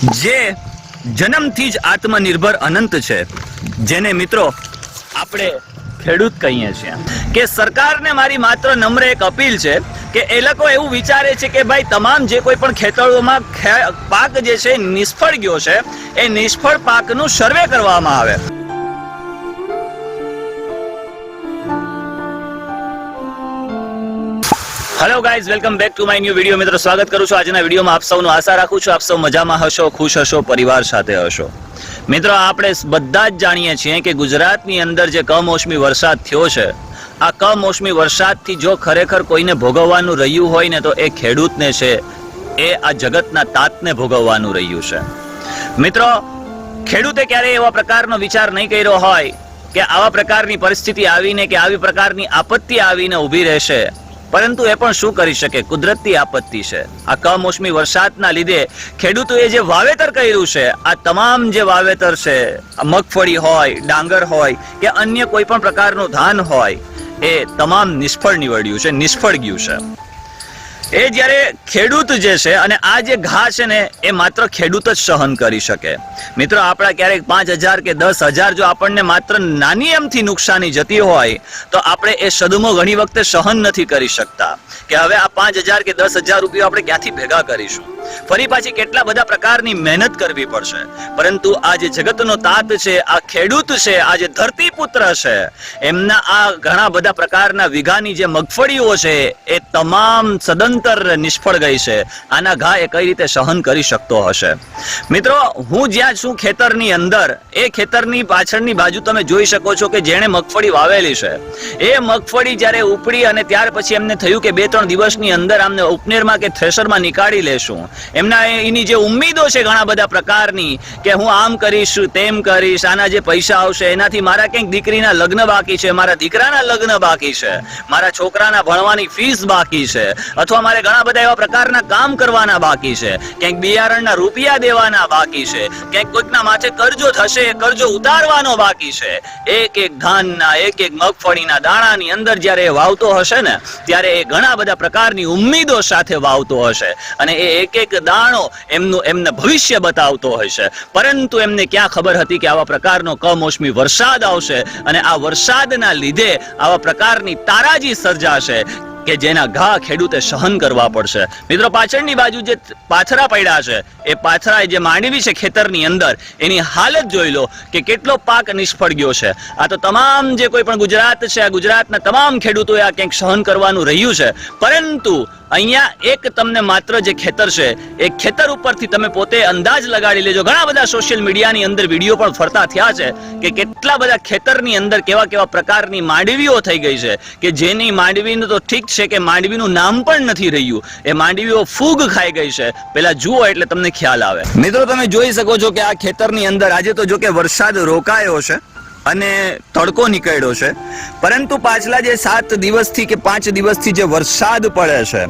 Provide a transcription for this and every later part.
જે જન્મથી જ આત્મનિર્ભર અનંત છે, જેને મિત્રો આપણે ખેડૂત કહીએ છીએ. કે સરકારને મારી માત્ર નમ્ર એક અપીલ છે કે એ લોકો એવું વિચારે છે કે ભાઈ તમામ જે કોઈ પણ ખેતરોમાં પાક જે છે નિષ્ફળ ગયો છે, એ નિષ્ફળ પાકનું સર્વે કરવામાં આવે. Guys welcome back to my new video મિત્રો, સ્વાગત કરું છું આજના વિડીયોમાં. આપ સૌનું આશા રાખું છું, આપ સૌ મજામાં હશો, ખુશ હશો, પરિવાર સાથે હશો. મિત્રો, આપણે બધા જ જાણીએ છીએ કે ગુજરાતની અંદર જે કમોસમી વરસાદ થયો છે, આ કમોસમી વરસાદથી જો ખરેખર કોઈને ભોગવવાનું રહ્યું હોય ને તો એ ખેડૂતને છે, એ આ જગતના તાતને ભોગવવાનું રહ્યું છે. મિત્રો, ખેડૂતે ક્યારેય એવા પ્રકારનો વિચાર નહીં કર્યો હોય કે આવા પ્રકારની પરિસ્થિતિ આવીને કે આવી પ્રકારની આપત્તિ આવીને ઊભી રહેશે. પરંતુ એ પણ શું કરી શકે? કુદરતી આપત્તિ છે. આ કમોસમી વરસાદના લીધે ખેડૂતોએ જે વાવેતર કર્યું છે, આ તમામ જે વાવેતર છે મગફળી હોય, ડાંગર હોય કે અન્ય કોઈ પણ પ્રકારનું ધાન હોય, એ તમામ નિષ્ફળ નીવડ્યું છે, નિષ્ફળ ગયું છે. એ જ્યારે ખેડૂત જે છે અને આ જે ઘા છે ને, એ માત્ર ખેડૂત જ સહન કરી શકે. મિત્રો, આપણા ક્યારેક પાંચ હજાર કે દસ હજાર જો આપણને માત્ર નાની એમથી નુકસાની જતી હોય, તો આપણે એ સદમો ઘણી વખતે સહન નથી કરી શકતા. કે હવે આ પાંચ હજાર કે દસ હજાર રૂપિયા આપણે ક્યાંથી ભેગા કરીશું? ફરી પાછી કેટલા બધા પ્રકારની મહેનત કરવી પડશે. પરંતુ આ જે જગતનો તાત છે, આ ખેડૂત છે, આ જે ધરતીપુત્ર છે, એમના આ ઘણા બધા પ્રકારના વિઘાની જે મગફળીઓ છે, એ તમામ સદંતર નિષ્ફળ ગઈ છે. આના ઘા એ કઈ રીતે સહન કરી શકતો હશે? મિત્રો, હું જ્યાં છું ખેતરની અંદર, એ ખેતરની પાછળની બાજુ તમે જોઈ શકો છો કે જેણે મગફળી વાવેલી છે. એ મગફળી જ્યારે ઉપડી અને ત્યાર પછી એમને થયું કે બે ત્રણ દિવસની અંદર આમને ઉપનેરમાં કે થ્રેશરમાં નીકાળી લેશું. એમના એની જે ઉમ્મીદો છે ઘણા બધા પ્રકારની, કે હું આમ કરીશ, તેમ કરીશ, આના જે પૈસા આવશે, એનાથી મારા ક્યાંક દીકરીના લગ્ન બાકી છે, મારા દીકરાના લગ્ન બાકી છે, મારા છોકરાના ભણવાની ફીસ બાકી છે, અથવા મારે ઘણા બધા એવા પ્રકારના કામ કરવાના બાકી છે. ક્યાંક બિયારણના રૂપિયા દેવાના બાકી છે. ક્યાંક કોઈકના માથે કરજો થશે, કરજો ઉતારવાનો બાકી છે. એક એક ધાનના, એક એક મગફળીના દાણાની અંદર જ્યારે એ વાવતો હશે ને, ત્યારે એ ઘણા બધા પ્રકારની ઉમ્મીદો સાથે વાવતો હશે. અને એ એક એક દાણો એમનું, એમને ભવિષ્ય બતાવતો હશે પરંતુ એમને ક્યાં ખબર હતી કે આવા પ્રકારનો કમોસમી વરસાદ આવશે અને આ વરસાદના લીધે આવા પ્રકારની તારાજી સર્જાશે? કે જેના ઘા ખેડૂતે સહન કરવા પડશે. મિત્રો, પાછળની બાજુ જે પાથરા પડ્યા છે, એ પાથરા જે માંડવી છે ખેતરની અંદર, એની હાલત જોઈ લો કે કેટલો પાક નિષ્ફળ ગયો છે. આ તો તમામ જે કોઈ પણ ગુજરાત છે, આ ગુજરાતના તમામ ખેડૂતોએ આ ક્યાંક સહન કરવાનું રહ્યું છે. પરંતુ અહીંયા એક તમને માત્ર જે ખેતર છે, એ ખેતર ઉપરથી તમે પોતે અંદાજ લગાડી લેજો. ઘણા બધા સોશિયલ મીડિયાની અંદર વીડિયો પણ ફરતા થયા છે કે કેટલા બધા ખેતરની અંદર કેવા કેવા પ્રકારની માંડવીઓ થઈ ગઈ છે, કે જેની માંડવીનું તો ઠીક છે કે માંડવીનું નામ પણ નથી રહ્યું. એ માંડવીઓ ફૂગ ખાઈ ગઈ છે. પેલા જુઓ એટલે તમને ખ્યાલ આવે. મિત્રો, તમે જોઈ શકો છો કે આ ખેતરની અંદર આજે તો જો કે વરસાદ રોકાયો છે. અને તડકો નીકળ્યો છે. પરંતુ પાછલા જે સાત દિવસથી કે પાંચ દિવસથી જે વરસાદ પડે છે,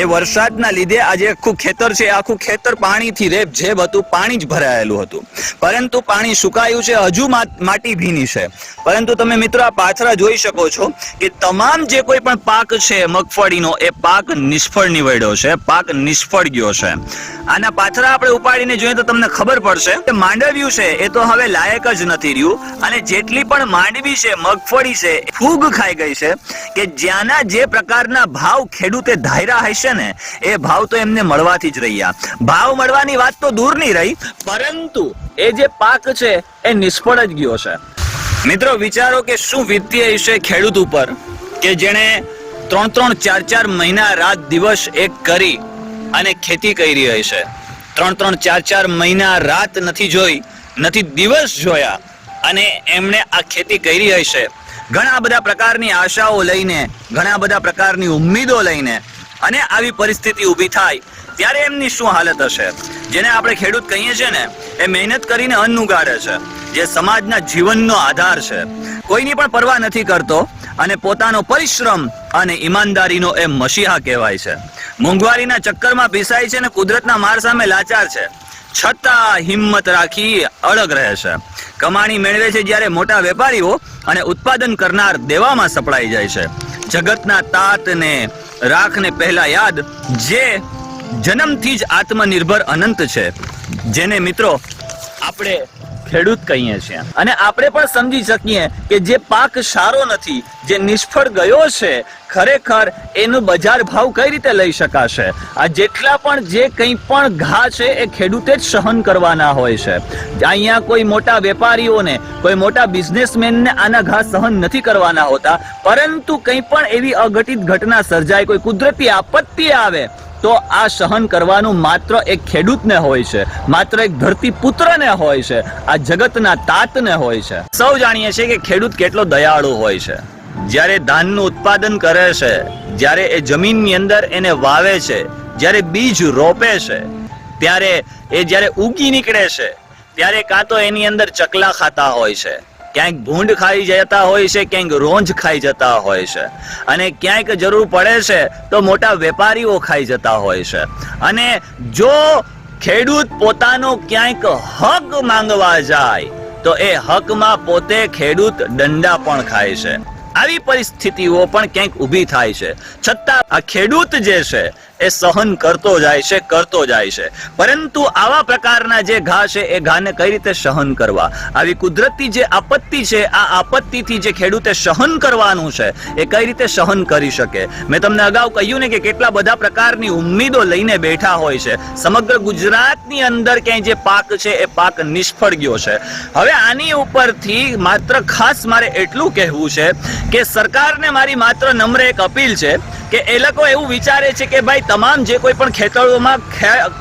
એ વરસાદના લીધે આજે આખું ખેતર છે આખું ખેતર પાણીથી રેપ જેબ હતું, પાણી જ ભરાયેલું હતું. પરંતુ પાણી સુકાયું છે, હજુ માટી ભીની છે. પરંતુ તમે મિત્રો આ પાથરા જોઈ શકો છો કે તમામ જે કોઈ પણ પાક છે મગફળીનો, એ પાક નિષ્ફળ નીવડ્યો છે, પાક નિષ્ફળ ગયો છે. આના પાથરા આપણે ઉપાડીને જોઈએ તો તમને ખબર પડશે કે માંડવ્યું છે, એ તો હવે લાયક જ નથી રહ્યું. અને જેટલી પણ માંડવી છે, મગફળી છે, ફૂગ ખાઈ ગઈ છે, કે જ્યાંના જે પ્રકારના ભાવ ખેડૂતે ધાર્યા હશે ને, એ ભાવ તો એમને મળવાથી જ રહ્યા. ભાવ મળવાની વાત તો દૂરની રહી, પરંતુ એ જે પાક છે, એ નિષ્ફળ જ ગયો છે. મિત્રો, વિચારો કે શું વીતતી હશે ખેડૂત ઉપર, કે જેણે ત્રણ ત્રણ ચાર ચાર મહિના રાત દિવસ એક કરી અને ખેતી કરી હશે. ત્રણ ત્રણ ચાર ચાર મહિના રાત નથી જોઈ, નથી દિવસ જોયા અને એમણે આ ખેતી કરી હશે. ઘણા બધા પ્રકારની આશાઓ લઈને, ઘણા બધા પ્રકારની ઉમ્મીદો લઈને અને આવી પરિસ્થિતિ ઊભી થાય, ત્યારે એમની શું હાલત હશે? જેને આપણે ખેડૂત કહીએ છીએ ને, એ મહેનત કરીને અન્ન ઉગાડે છે, જે સમાજના જીવનનો આધાર છે. કોઈની પણ પરવા નથી કરતો અને પોતાનો પરિશ્રમ અને ઈમાનદારીનો એ મસીહા કહેવાય છે. મોંઘવારીના ચક્કરમાં પીસાય છે અને કુદરતના માર સામે લાચાર છે. છતાં હિંમત રાખી અડગ રહે છે. કમાણી મેળવે છે જ્યારે મોટા વેપારીઓ અને ઉત્પાદન કરનાર દેવામાં સપડાઈ જાય છે. જગતના તાતને રાખને પહેલા યાદ જે જન્મથી જ આત્મનિર્ભર અનંત છે. જેને મિત્રો, આપણે ખેડૂત કહીએ છીએ. અને આપણે પણ સમજી શકીએ કે જે પાક સારો નથી, જે નિષ્ફળ ગયો છે, ખરેખર એનો બજાર ભાવ કઈ રીતે લઈ શકાશે? આ જેટલા પણ જે કંઈ પણ ઘા છે, એ ખેડૂતે જ સહન કરવાના હોય છે. અહીંયા કોઈ મોટા વેપારીઓને, કોઈ મોટા બિઝનેસમેનને આના ઘા સહન નથી કરવાના હોતા, પરંતુ કંઈ પણ એવી અઘટિત ઘટના સર્જાય, કોઈ કુદરતી આપત્તિ આવે તો આ સહન કરવાનું માત્ર એક ખેડૂતને હોય છે, માત્ર એક ધરતી પુત્રને હોય છે, આ જગતના તાતને હોય છે. સૌ જાણીએ છીએ કે ખેડૂત કેટલો દયાળુ હોય છે. જ્યારે ધાનનું ઉત્પાદન કરે છે, જ્યારે એ જમીનની અંદર એને વાવે છે, જ્યારે બીજ રોપે છે, ત્યારે એ જ્યારે ઉગી નીકળે છે, ત્યારે કાં તો એની અંદર ચકલા ખાતા હોય છે. ક્યાંક ભૂંડ ખાઈ જતા હોય છે, ક્યાંક રોંજ ખાઈ જતા હોય છે. અને ક્યાંક જરૂર પડે છે, તો મોટા વેપારીઓ ખાઈ જતા હોય છે. અને જો ખેડૂત પોતાનો ક્યાંક હક માંગવા જાય, તો એ હકમાં પોતે ખેડૂત દંડા પણ ખાય છે. આવી પરિસ્થિતિઓ પણ ક્યાંક ઊભી થાય છે. છતાં આ ખેડૂત જે છે એ સહન કરતો જાય છે, કરતો જાય છે. પરંતુ આવા પ્રકારના જે ઘા છે, એ ઘાને કઈ રીતે સહન કરવા? આવી કુદરતી જે આપત્તિ છે, આ આપત્તિથી જે ખેડૂતે સહન કરવાનું છે, એ કઈ રીતે સહન કરી શકે? મેં તમને અગાઉ કહ્યું ને કે કેટલા બધા પ્રકારની ઉમ્મીદો લઈને બેઠા હોય છે. સમગ્ર ગુજરાતની અંદર ક્યાંય જે પાક છે, એ પાક નિષ્ફળ ગયો છે. હવે આની ઉપરથી માત્ર ખાસ મારે એટલું કહેવું છે કે સરકારને મારી માત્ર નમ્ર એક અપીલ છે કે એ લોકો એવું વિચારે છે કે ભાઈ, તમામ જે કોઈ પણ ખેતરોમાં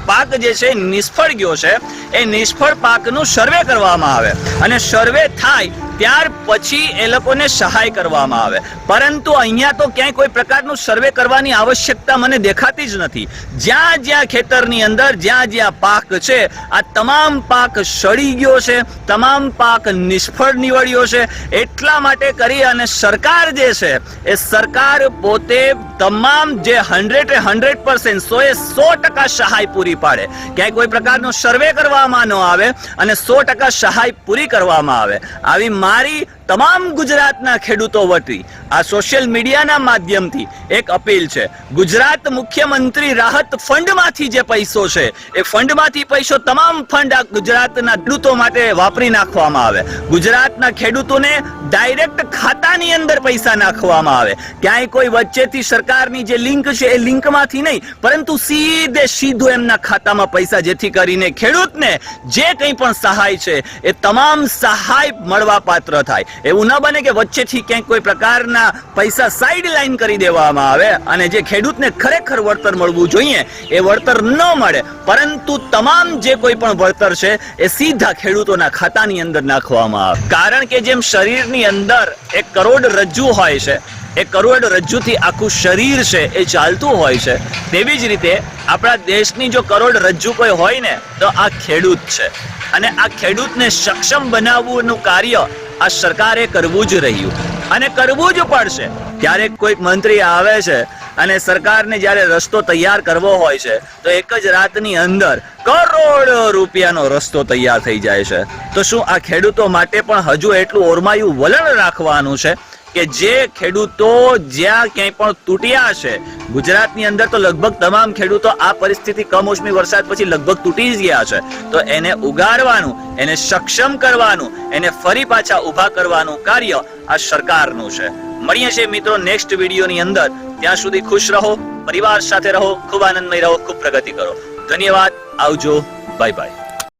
પાક જે છે નિષ્ફળ ગયો છે, એ નિષ્ફળ પાકનું સર્વે કરવામાં આવે. અને સર્વે થાય ત્યાર પછી એ લોકોને સહાય કરવામાં આવે. પરંતુ અહીંયા તો ક્યાંય કોઈ પ્રકારનું સર્વે કરવાની આવશ્યકતા મને દેખાતી જ નથી. જ્યાં જ્યાં ખેતરની અંદર, જ્યાં જ્યાં પાક છે, આ તમામ પાક સડી ગયો છે, તમામ પાક નિષ્ફળ નીવડ્યો છે. એટલા માટે કરી અને સરકાર જે છે, એ સરકાર પોતે તમામ જે હંડ્રેડ હંડ્રેડ પર્સન્ટ એ સો ટકા સહાય પૂરી પાડે. ક્યાંય કોઈ પ્રકારનો સર્વે કરવામાં ન આવે અને સો ટકા સહાય પૂરી કરવામાં આવે. આવી મારી તમામ ગુજરાતના ખેડૂતો વતી આ સોશિયલ મીડિયાના માધ્યમથી એક અપીલ છે. ગુજરાત મુખ્યમંત્રી રાહત ફંડમાંથી જે પૈસો છે, એ ફંડમાંથી પૈસો તમામ ફંડ આ ગુજરાતના ખેડૂતો માટે વાપરી નાખવામાં આવે. ગુજરાતના ખેડૂતોને ડાયરેક્ટ ખાતાની અંદર પૈસા નાખવામાં આવે. ક્યાંય કોઈ વચ્ચેથી સરકારની જે લિંક છે, એ લિંકમાંથી નહીં, પરંતુ સીધે સીધું એમના ખાતામાં પૈસા, જેથી કરીને ખેડૂતને જે કંઈ પણ સહાય છે, એ તમામ સહાય મળવા પાત્ર થાય. એવું ન બને કે વચ્ચેથી ક્યાંય કોઈ પ્રકારના પૈસા સાઈડ લાઈન કરી દેવામાં આવે અને જે ખેડૂતને ખરેખર વળતર મળવું જોઈએ એ વળતર ન મળે. પરંતુ તમામ જે કોઈ પણ વળતર છે એ સીધા ખેડૂતોના ખાતાની અંદર નાખવામાં આવે. કારણ કે જેમ શરીરની અંદર એક કરોડ રજ્જુ હોય છે, એ કરોડ રજ્જુથી આખું શરીર છે એ ચાલતું હોય છે. તેવી જ રીતે આપણા દેશની જો કરોડ રજ્જુ કોઈ હોય ને, તો આ ખેડૂત છે. અને આ ખેડૂતને સક્ષમ બનાવવાનું કાર્ય આ સરકારે કરવું જ રહ્યું. અને કરવું જ પડશે. ક્યારેક કોઈક મંત્રી આવે છે અને સરકારને જ્યારે રસ્તો તૈયાર કરવો હોય છે, તો એક જ રાતની અંદર કરોડો રૂપિયાનો રસ્તો તૈયાર થઈ જાય છે. તો શું આ ખેડૂતો માટે પણ હજુ એટલું ઓરમાયું વલણ રાખવાનું છે? કે જે ખેડૂતો જ્યાં ક્યાંય પણ તૂટ્યા છે ગુજરાતની અંદર તો લગભગ તમામ ખેડૂતો આ પરિસ્થિતિ કમોસમી વરસાદ પછી લગભગ તૂટી જ ગયા છે. તો એને ઉગાડવાનું, એને સક્ષમ કરવાનું, એને ફરી પાછા ઊભા કરવાનું કાર્ય આ સરકારનું છે. મળીએ છીએ મિત્રો નેક્સ્ટ વિડીયોની અંદર. ત્યાં સુધી ખુશ રહો, પરિવાર સાથે રહો, ખૂબ આનંદમય રહો, ખૂબ પ્રગતિ કરો. ધન્યવાદ, આવજો બાય બાય